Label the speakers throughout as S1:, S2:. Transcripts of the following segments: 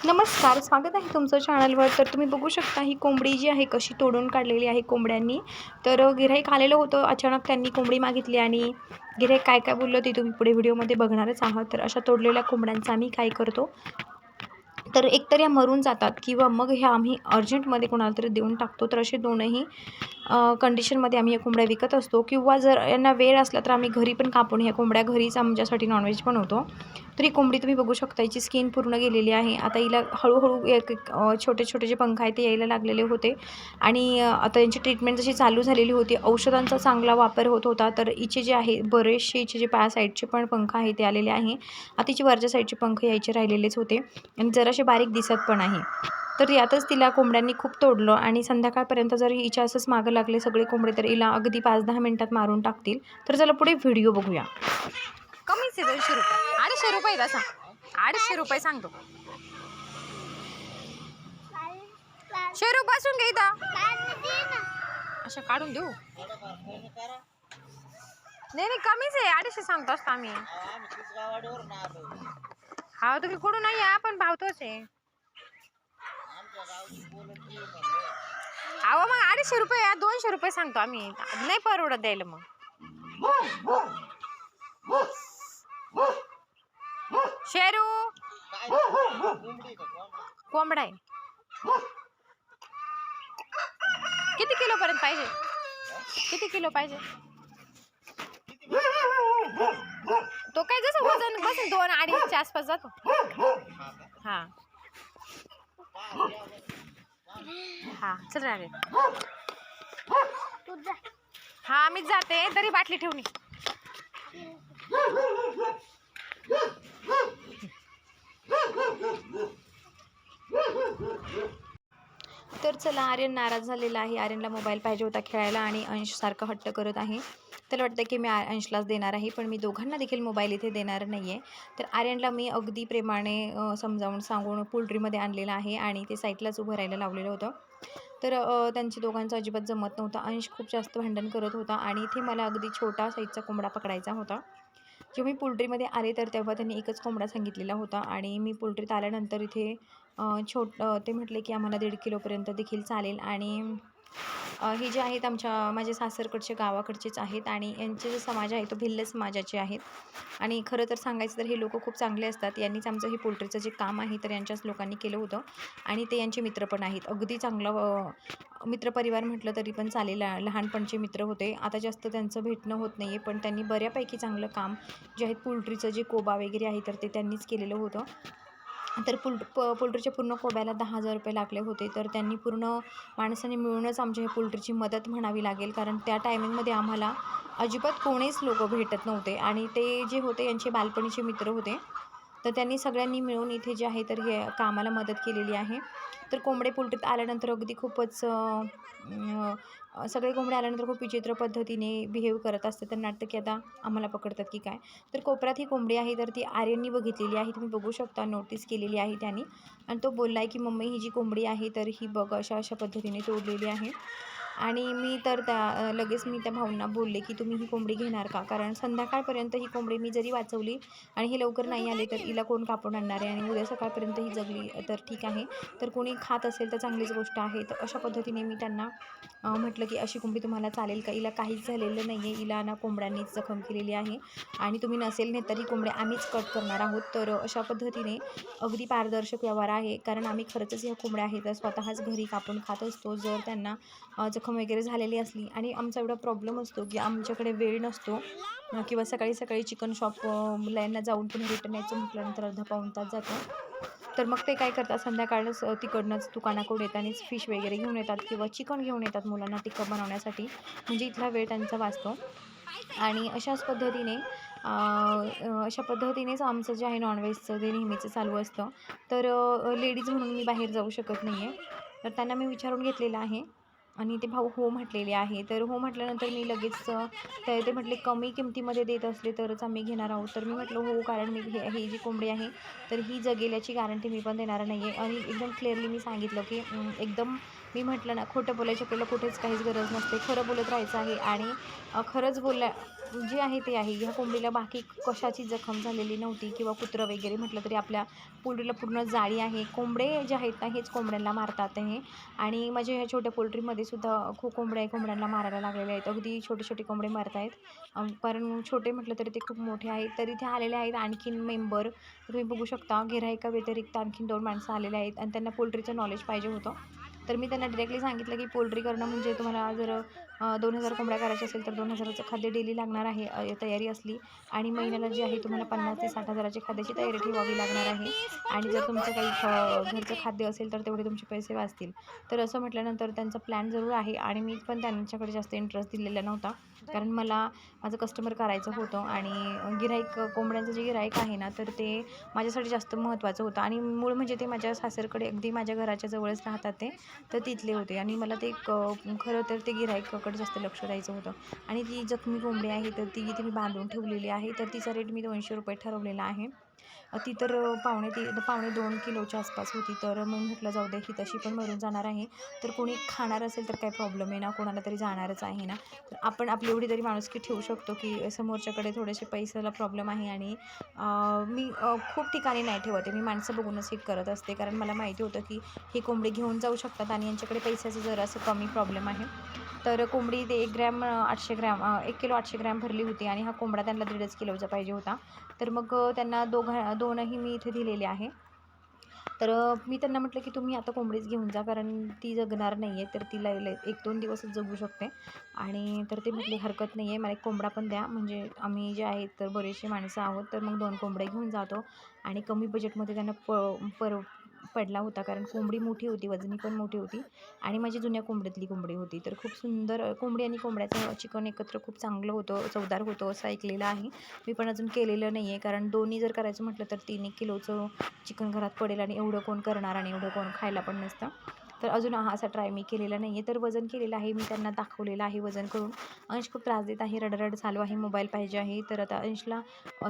S1: नमस्कार स्वागत आहे तुमचं चॅनलवर तर तुम्ही बघू शकता ही कोंबडी जी आहे कशी तोडून काढलेली आहे कोंबड्यांनी. तर गिऱ्हाईक आलेलं होतं. अचानक त्यांनी कोंबडी मागितली आणि गिऱ्हाईक काय काय बोललं ते तुम्ही पुढे व्हिडिओमध्ये बघणारच आहात. तर अशा तोडलेल्या कोंबड्यांचा आम्ही काय करतो? तर एकतर या मरून जातात किंवा मग ह्या आम्ही अर्जंटमध्ये कोणाला तरी देऊन टाकतो. तर असे दोनही कंडिशनमध्ये आम्ही या कोंबड्या विकत असतो किंवा जर यांना वेळ असला तर आम्ही घरी पण कापून ह्या कोंबड्या घरीच आमच्यासाठी नॉनव्हेज बनवतो. तर ही कोंबडी तुम्ही बघू शकता याची स्किन पूर्ण गेलेली आहे. आता हिला हळूहळू एक छोटे छोटे जे पंख आहेत ते यायला लागलेले होते. आणि आता यांची ट्रीटमेंट जशी चालू झालेली होती औषधांचा चांगला वापर होत होता तर इचे जे आहे बरेचसे इचे जे पाया साईडचे पण पंख आहे ते आलेले आहे. आता तिचे वरच्या साईडचे पंख यायचे राहिलेलेच होते. आणि जरासे बारीक दिसत पण आहे. तर यातच तिला कोंबड्यांनी खूप तोडलं आणि संध्याकाळपर्यंत जर हिच्या असंच मागं लागले सगळे कोंबडे तर हिला अगदी पाच दहा मिनिटात मारून टाकतील. तर चला पुढे व्हिडिओ बघूया.
S2: कमीच आहे दोनशे रुपये. अडीचशे रुपये आहेत अडीचशे रुपये सांगतो. शेरू बसून घे अशा काढून देऊ. नाही नाही कमीच आहे. अडीचशे सांगतो असतो आम्ही. हा तुम्ही कुठून नाही या पण भावतोच आहे. अहो मग अडीचशे रुपये या दोनशे रुपये सांगतो आम्ही. नाही परवडत द्यायला मग. शेरू! कोंबडा आहे. किती किलो पर्यंत पाहिजे? किती किलो पाहिजे? तो काय जसं वजन बसून दोन अडीचच्या आसपास जातो. हा. हा चल रे हा मीच जाते. तरी बाटली ठेवली
S1: तर चला आर्यन नाराज झालेला आहे. आर्यनला मोबाईल पाहिजे होता खेळायला आणि अंश सारखं हट्ट करत आहे. त्याला वाटतं की मी अंशलाच देणार आहे पण मी दोघांना देखील मोबाईल इथे देणार नाही आहे तर आर्यनला मी अगदी प्रेमाने समजावून सांगून पोल्ट्रीमध्ये आणलेलं आहे आणि ते साईडलाच उभं राहायला लावलेलं होतं. तर त्यांची दोघांचं अजिबात जमत नव्हतं. अंश खूप जास्त भांडण करत होता आणि इथे मला अगदी छोटा साईजचा कोंबडा पकडायचा होता. जेव्हा मी पोल्ट्रीमध्ये आले तर तेव्हा त्यांनी एकच कोंबडा सांगितलेला होता आणि मी पोल्ट्रीत आल्यानंतर इथे छोट ते म्हटले की आम्हाला दीड किलोपर्यंत देखील चालेल आणि हे जे आहेत आमच्या माझे सासरकडचे गावाकडचेच आहेत आणि यांचे जे समाज आहे तो भिल्ल समाजाचे आहेत. आणि खरं तर सांगायचं तर हे लोक खूप चांगले असतात. यांनीच आमचं हे पोल्ट्रीचं जे काम आहे तर यांच्याच लोकांनी केलं होतं. आणि ते यांचे मित्र पण आहेत. अगदी चांगलं मित्रपरिवार म्हटलं तरी पण चालेल. लहानपणचे मित्र होते. आता जास्त त्यांचं भेटणं होत नाही आहे पण त्यांनी बऱ्यापैकी चांगलं काम जे आहेत पोल्ट्रीचं जे कोबा वगैरे आहे तर ते त्यांनीच केलेलं होतं. तर पोल्ट प पोल्ट्रीच्या पूर्ण कोब्याला दहा हजार रुपये लागले होते. तर त्यांनी पूर्ण माणसाने मिळूनच आमच्या ह्या पोल्ट्रीची मदत म्हणावी लागेल. कारण त्या टायमिंगमध्ये आम्हाला अजिबात कोणीच लोक भेटत नव्हते. आणि ते जे होते यांचे बालपणीचे मित्र होते. तर त्यांनी सगळ्यांनी मिळून इथे जे आहे तर हे कामाला मदत केलेली आहे. तर कोंबडे पोल्ट्रीत आल्यानंतर अगदी खूपच सगळे कोंबडे आल्यानंतर खूप विचित्र पद्धतीने बिहेव करत असतात. तर नाटकी आता आम्हाला पकडतात की काय? तर कोपऱ्यात ही कोंबडी आहे तर ती आर्यननी बघितलेली आहे. तुम्ही बघू शकता नोटीस केलेली आहे त्यांनी. आणि तो बोलला आहे की मम्मी ही जी कोंबडी आहे तर ही बघ अशा अशा पद्धतीने तोडलेली आहे. आणि मी तर त्या लगेच मी त्या भाऊंना बोलले की तुम्ही ही कोंबडी घेणार का? कारण संध्याकाळपर्यंत ही कोंबडी मी जरी वाचवली आणि हे लवकर नाही आले तर हिला कोण कापून आणणार आहे? आणि उद्या सकाळपर्यंत ही जगली तर ठीक आहे. तर कोणी खात असेल तर चांगलीच गोष्ट आहे. तर अशा पद्धतीने मी त्यांना म्हटलं की अशी कोंबडी तुम्हाला चालेल का? हिला काहीच झालेलं नाही आहे. हिला ना कोंबड्यांनीच जखम केलेली आहे. आणि तुम्ही नसेल नाही तरी कोंबड्या आम्हीच कट करणार आहोत. तर अशा पद्धतीने अगदी पारदर्शक व्यवहार आहे. कारण आम्ही खरंच ह्या कोंबड्या आहेत तर स्वतःच घरी कापून खात असतो. जर त्यांना जखम वगैरे झालेली असली आणि आमचा एवढा प्रॉब्लेम असतो की आमच्याकडे वेळ नसतो. किंवा सकाळी सकाळी चिकन शॉप मुलांना जाऊन पुन्हा रिटर्न यायचं म्हटल्यानंतर अर्धा पाऊण तास जातो. तर मग ते काय करतात संध्याकाळच तिकडनंच दुकानाकडून येतानीच फिश वगैरे घेऊन येतात किंवा चिकन घेऊन येतात मुलांना टिक्का बनवण्यासाठी. म्हणजे इथला वेळ त्यांचा वाचतो. आणि अशाच पद्धतीने अशा पद्धतीनेच आमचं जे आहे नॉनव्हेजचं जे नेहमीचं चालू असतं. तर लेडीज म्हणून मी बाहेर जाऊ शकत नाही आहे तर त्यांना मी विचारून घेतलेलं आहे. आणि ते भाऊ हो म्हटलेले आहे. तर हो म्हटल्यानंतर मी लगेच तर ते म्हटले कमी किमतीमध्ये देत असले तरच आम्ही घेणार आहोत. तर मी म्हटलं हो कारण मी हे ही जी कोंबडी आहे तर ही जगेल्याची गॅरंटी मी पण देणार नाही आहे आणि एकदम क्लिअरली मी सांगितलं की एकदम मी म्हटलं ना खोटं बोलायची आपल्याला कुठेच काहीच गरज नसते. खरं बोलत राहायचं आहे आणि खरंच बोलल्या जे आहे ते आहे. ह्या कोंबडीला बाकी कशाची जखम झालेली नव्हती किंवा कुत्रं वगैरे म्हटलं तरी आपल्या पोल्ट्रीला पूर्ण जाळी आहे. कोंबडे जे आहेत ना हेच कोंबड्यांना मारतात हे. आणि माझ्या ह्या छोट्या पोल्ट्रीमध्ये सुद्धा खूप कोंबड्या कोंबड्यांना मारायला लागलेल्या आहेत. अगदी छोटे छोटे कोंबडे मारत आहेत. कारण छोटे म्हटलं तरी ते खूप मोठे आहेत. तरी ते आलेले आहेत आणखीन मेंबर. तुम्ही बघू शकता गिऱ्हाईका व्यतिरिक्त आणखीन दोन माणसं आलेले आहेत आणि त्यांना पोल्ट्रीचं नॉलेज पाहिजे होतं. तर मी त्यांना डिरेक्टली सांगितलं की पोल्ट्री करणं म्हणजे तुम्हाला जर दोन हजार कोंबड्या करायच्या असेल तर दोन हजाराचं खाद्य डेली लागणार आहे तयारी असली. आणि महिन्याला जी आहे तुम्हाला पन्नास ते साठ हजाराची खाद्याची तयारी ठेवावी लागणार आहे. आणि जर तुमचं काही ख घरचं खाद्य असेल तर तेवढे तुमचे पैसे वाचतील. तर असं म्हटल्यानंतर त्यांचा प्लॅन जरूर आहे आणि मी पण त्यांच्याकडे जास्त इंटरेस्ट दिलेला नव्हता. कारण मला माझं कस्टमर करायचं होतं आणि गिराईक कोंबड्यांचं जे गिराईक आहे ना तर ते माझ्यासाठी जास्त महत्त्वाचं होतं. आणि मूळ म्हणजे ते माझ्या सासरकडे अगदी माझ्या घराच्या जवळच राहतात ते. तर तिथले होते. आणि मला ते क खरं तर ते गिराईकाकडे जास्त लक्ष द्यायचं होतं. आणि ती जखमी कोंबडी आहे तर ती इथे मी बांधून ठेवलेली आहे. तर तिचा रेट मी दोनशे रुपये ठरवलेला आहे. ती तर पावणे ती पावणे दोन किलोच्या आसपास होती. तर मग म्हटलं जाऊ दे ही तशी पण मरून जाणार आहे. तर कोणी खाणार असेल तर काही प्रॉब्लेम आहे ना? कोणाला तरी जाणारच आहे ना? तर आपण आपली एवढी तरी माणुसकी ठेवू शकतो की समोरच्याकडे थोडेसे पैशाला प्रॉब्लेम आहे आणि मी खूप ठिकाणी नाही ठेवत आहे. मी माणसं बघूनच हे करत असते. कारण मला माहिती होतं की ही कोंबडी घेऊन जाऊ शकतात आणि यांच्याकडे पैशाचं जरासं कमी प्रॉब्लेम आहे. तर कोंबडी ते एक ग्रॅम आठशे ग्रॅम एक किलो आठशे ग्रॅम भरली होती आणि हा कोंबडा त्यांना दीडच किलोचा पाहिजे होता. तर मग त्यांना दोघं दोनही मी इथे दिलेले आहे. तर मी त्यांना म्हटलं की तुम्ही आता कोंबडीच घेऊन जा कारण ती जगणार नाही आहे तर तिला एक दोन दिवसच जगू शकते. आणि तर ते म्हटले हरकत नाही आहे मला एक कोंबडा पण द्या. म्हणजे आम्ही जे आहेत तर बरेचसे माणसं आहोत तर मग दोन कोंबड्या घेऊन जातो. आणि कमी बजेटमध्ये त्यांना प पर पडला होता कारण कोंबडी मोठी होती वजनी पण मोठी होती आणि माझी जुन्या कोंबडीतली कोंबडी होती. तर खूप सुंदर कोंबडी आणि कोंबड्याचं चिकन एकत्र खूप चांगलं होतं चवदार होतं असं ऐकलेलं आहे. मी पण अजून केलेलं नाही आहे कारण दोन्ही जर करायचं म्हटलं तर तीन एक किलोचं चिकन घरात पडेल आणि एवढं कोण करणार आणि एवढं कोण खायला पण नसतं. तर अजून हा असा ट्राय मी केलेला नाही आहे तर वजन केलेलं आहे मी त्यांना दाखवलेलं आहे वजन करून. अंश खूप त्रास देत आहे रडरड चालू आहे मोबाईल पाहिजे आहे. तर आता अंशला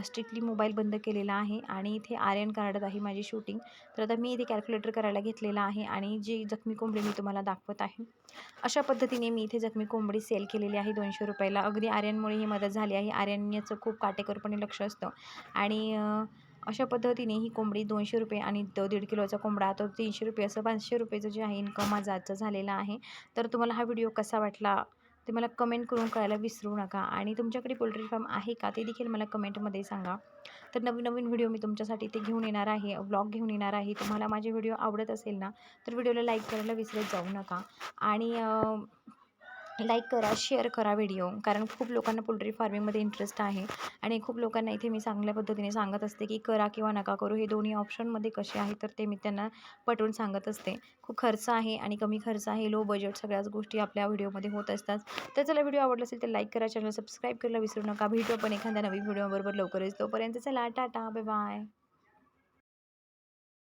S1: स्ट्रिक्टली मोबाईल बंद केलेला आहे आणि इथे आर्यन काढत आहे माझी शूटिंग तर आता मी इथे कॅल्क्युलेटर करायला घेतलेला आहे आणि जी जखमी कोंबडी मी तुम्हाला दाखवत आहे अशा पद्धतीने मी इथे जखमी कोंबडी सेल केलेली आहे दोनशे रुपयाला. अगदी आर्यनमुळे ही मदत झाली आहे. आर्यन याचं खूप काटेकोरपणे लक्ष असतं. आणि अशा पद्धतीने ही कोंबडी दोनशे रुपये आणि तो दीड किलोचा कोंबडा तो तीनशे रुपये असं पाचशे रुपयेचं जे आहे इन्कम माझा आजचा झालेला आहे. तर तुम्हाला हा व्हिडिओ कसा वाटला? ते मला कमेंट करून कळायला विसरू नका. आणि तुमच्याकडे पोल्ट्री फार्म आहे का? ते देखील मला कमेंटमध्ये सांगा. तर नवीन नवीन व्हिडिओ मी तुमच्यासाठी ते घेऊन येणार आहे ब्लॉग घेऊन येणार आहे. तुम्हाला माझे व्हिडिओ आवडत असेल ना तर व्हिडिओला लाईक करायला विसरत जाऊ नका. आणि लाईक करा शेअर करा व्हिडिओ कारण खूप लोकांना पोल्ट्री फार्मिंगमध्ये इंटरेस्ट आहे. आणि खूप लोकांना इथे मी चांगल्या पद्धतीने सांगत असते की करा किंवा नका करू. हे दोन्ही ऑप्शनमध्ये कसे आहे तर ते मी त्यांना पटवून सांगत असते. खूप खर्च आहे आणि कमी खर्च आहे. लो बजेट सगळ्याच गोष्टी आपल्या व्हिडिओमध्ये होत असतात. तर चला व्हिडिओ आवडला असेल तर लाईक करा चॅनल सबस्क्राईब करायला विसरू नका. भेटू आपण एखाद्या नवीन व्हिडिओबरोबर लवकरच. तोपर्यंत चला टाटा बाय बाय